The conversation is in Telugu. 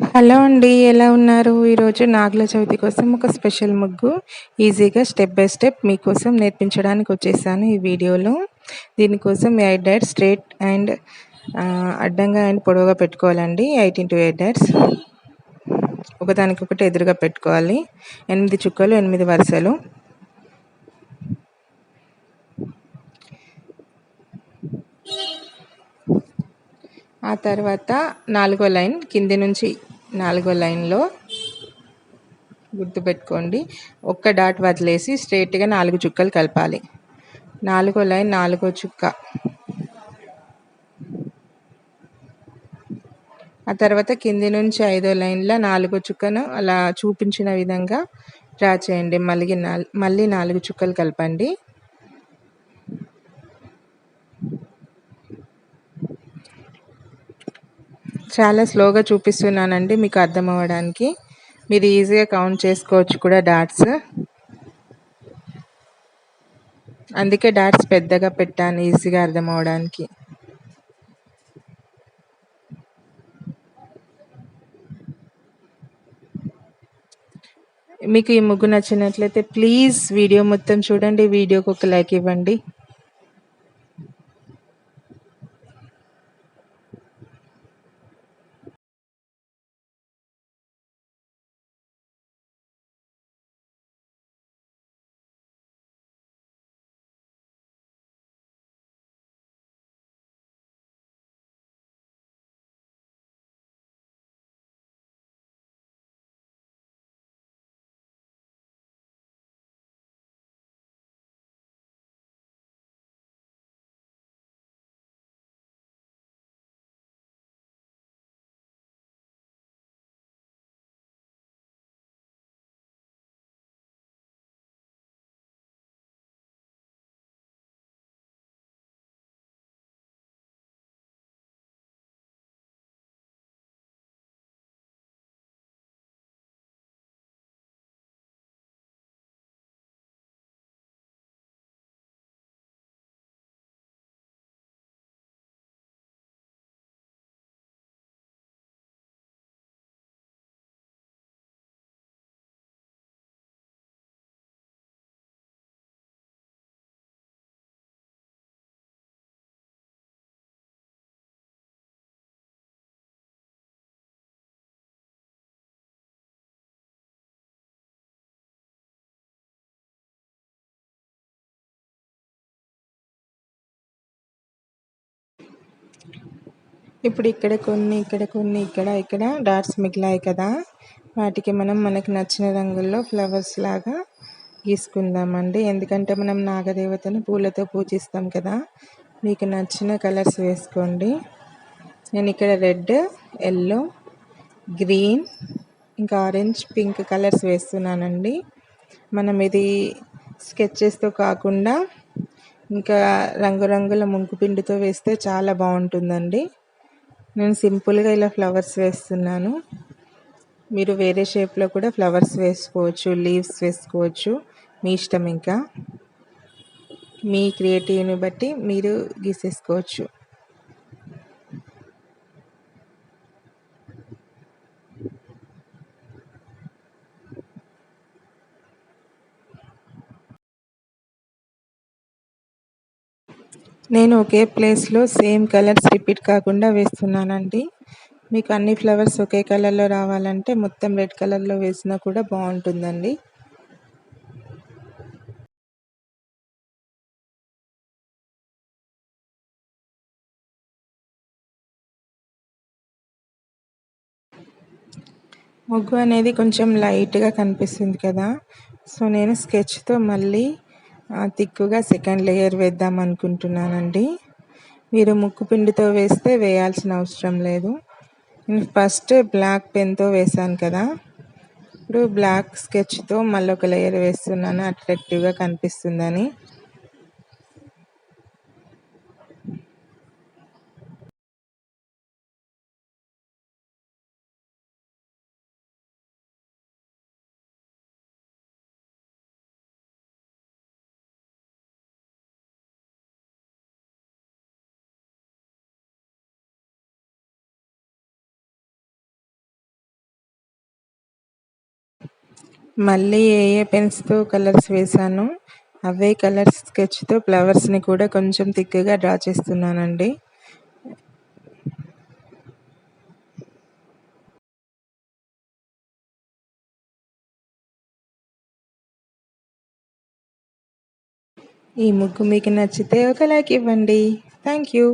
హలో అండి ఎలా ఉన్నారు? ఈరోజు నాగుల చవితి కోసం ఒక స్పెషల్ ముగ్గు. ఈజీగా స్టెప్ బై స్టెప్ మీకోసం నేర్పించడానికి వచ్చేసాను ఈ వీడియోలో. దీనికోసం ఎయిట్ డైట్స్ స్ట్రేట్ అండ్ అడ్డంగా అండ్ పొడవుగా పెట్టుకోవాలండి. ఎయిట్ ఇంటూ ఎయిట్ డైట్స్ ఒకదానికొకటి ఎదురుగా పెట్టుకోవాలి. ఎనిమిది చుక్కలు ఎనిమిది వరుసలు. ఆ తర్వాత నాలుగో లైన్ కింది నుంచి నాలుగో లైన్లో గుర్తుపెట్టుకోండి. ఒక్క డాట్ వదిలేసి స్ట్రైట్గా నాలుగు చుక్కలు కలపాలి. నాలుగో లైన్ నాలుగో చుక్క. ఆ తర్వాత కింది నుంచి ఐదో లైన్లో నాలుగో చుక్కను అలా చూపించిన విధంగా డ్రా చేయండి. మళ్ళీ మళ్ళీ నాలుగు చుక్కలు కలపండి. చాలా స్లోగా చూపిస్తున్నానండి మీకు అర్థం అవ్వడానికి మీరు ఈజీగా కౌంట్ చేసుకోవచ్చు కూడా డాట్స్. అందుకే డాట్స్ పెద్దగా పెట్టాను ఈజీగా అర్థం అవడానికి మీకు ఈ ముగ్గు నచ్చినట్లయితే ప్లీజ్ వీడియో మొత్తం చూడండి. వీడియోకి ఒక లైక్ ఇవ్వండి. ఇప్పుడు ఇక్కడ కొన్ని ఇక్కడ కొన్ని ఇక్కడ ఇక్కడ డాట్స్ మిగిలాయి కదా. వాటికి మనం మనకు నచ్చిన రంగుల్లో ఫ్లవర్స్ లాగా గీసుకుందామండి. ఎందుకంటే మనం నాగదేవతను పూలతో పూజిస్తాం కదా. మీకు నచ్చిన కలర్స్ వేసుకోండి. నేను ఇక్కడ రెడ్ ఎల్లో గ్రీన్ ఇంకా ఆరెంజ్ పింక్ కలర్స్ వేస్తున్నానండి. మనం ఇది స్కెచెస్తో కాకుండా ఇంకా రంగురంగుల ముంకుపిండితో వేస్తే చాలా బాగుంటుందండి. నేను సింపుల్గా ఇలా ఫ్లవర్స్ వేస్తున్నాను. మీరు వేరే షేప్లో కూడా ఫ్లవర్స్ వేసుకోవచ్చు లీవ్స్ వేసుకోవచ్చు మీ ఇష్టం ఇంకా. మీ క్రియేటివ్ని బట్టి మీరు గీసేసుకోవచ్చు. నేను ఒకే ప్లేస్లో సేమ్ కలర్స్ రిపీట్ కాకుండా వేస్తున్నానండి. మీకు అన్ని ఫ్లవర్స్ ఒకే కలర్లో రావాలంటే మొత్తం రెడ్ కలర్లో వేసినా కూడా బాగుంటుందండి. ముగ్గు అనేది కొంచెం లైట్గా కనిపిస్తుంది కదా. సో నేను స్కెచ్తో మళ్ళీ తిక్కుగా సెకండ్ లేయర్ వేద్దాం అనుకుంటున్నానండి. మీరు ముక్కు పిండితో వేస్తే వేయాల్సిన అవసరం లేదు. నేను ఫస్ట్ బ్లాక్ పెన్తో వేసాను కదా. ఇప్పుడు బ్లాక్ స్కెచ్తో మళ్ళీ ఒక లేయర్ వేస్తున్నాను అట్రాక్టివ్గా కనిపిస్తుందని. మళ్ళీ ఏ ఏ పెన్స్తో కలర్స్ వేశాను అవే కలర్స్ స్కెచ్తో ఫ్లవర్స్ని కూడా కొంచెం థిక్గా డ్రా చేస్తున్నానండి. ఈ ముగ్గు మీకు నచ్చితే ఒక లైక్ ఇవ్వండి. Thank you.